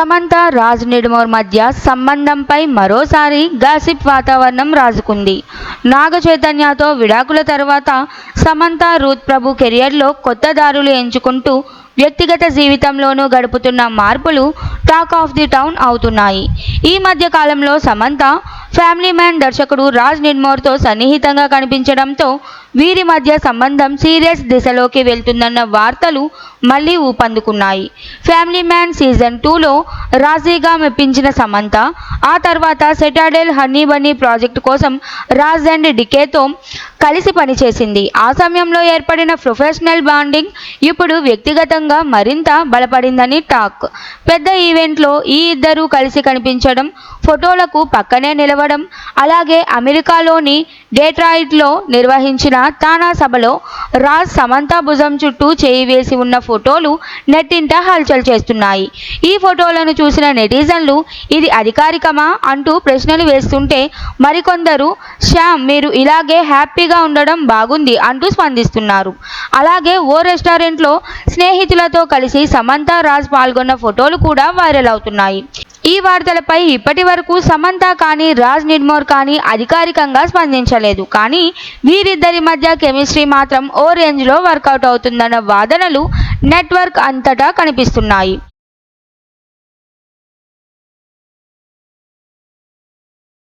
సమంత రాజ్ నిడుమోర్ మధ్య సంబంధంపై మరోసారి గాసిప్ వాతావరణం రాజుకుంది. నాగ చైతన్యతో విడాకుల తర్వాత సమంత రూత్ ప్రభు కెరియర్లో కొత్త దారులు ఎంచుకుంటూ వ్యక్తిగత జీవితంలోనూ గడుపుతున్న మార్పులు టాక్ ఆఫ్ ది టౌన్ అవుతున్నాయి. ఈ మధ్య కాలంలో సమంత ఫ్యామిలీ మ్యాన్ దర్శకుడు రాజ్ నిర్మోర్తో సన్నిహితంగా కనిపించడంతో వీరి మధ్య సంబంధం సీరియస్ దిశలోకి వెళ్తుందన్న వార్తలు మళ్ళీ ఊపందుకున్నాయి. ఫ్యామిలీ మ్యాన్ సీజన్ టూలో రాజీగా మెప్పించిన సమంత ఆ తర్వాత సెటాడెల్ హనీ బన్నీ ప్రాజెక్టు కోసం రాజ్ అండ్ డికేతో కలిసి పనిచేసింది. ఆ సమయంలో ఏర్పడిన ప్రొఫెషనల్ బాండింగ్ ఇప్పుడు వ్యక్తిగతంగా మరింత బలపడిందని టాక్. పెద్ద ఈవెంట్లో ఈ ఇద్దరూ కలిసి కనిపించడం ఫోటోలకు పక్కనే నిలవడం అలాగే అమెరికాలోని డేట్రాయిట్లో నిర్వహించిన తానా సభలో రాజ్ సమంత భుజం చుట్టూ చేయి వేసి ఉన్న ఫోటోలు నెట్టింట హల్చల్ చేస్తున్నాయి. ఈ ఫోటోలను చూసిన నెటిజన్లు ఇది అధికారికమా అంటూ ప్రశ్నలు వేస్తుంటే మరికొందరు శ్యామ్ మీరు ఇలాగే హ్యాపీగా ఉండడం బాగుంది అంటూ స్పందిస్తున్నారు. అలాగే ఓ రెస్టారెంట్లో స్నేహితు స్నేహితులతో కలిసి సమంత రాజ్ పాల్గొన్న ఫోటోలు కూడా వైరల్ అవుతున్నాయి. ఈ వార్తలపై ఇప్పటి వరకు సమంత కానీ రాజ్ నిర్మోర్ కానీ అధికారికంగా స్పందించలేదు. కానీ వీరిద్దరి మధ్య కెమిస్ట్రీ మాత్రం ఓ రేంజ్లో వర్కౌట్ అవుతుందన్న వాదనలు నెట్వర్క్ అంతటా కనిపిస్తున్నాయి.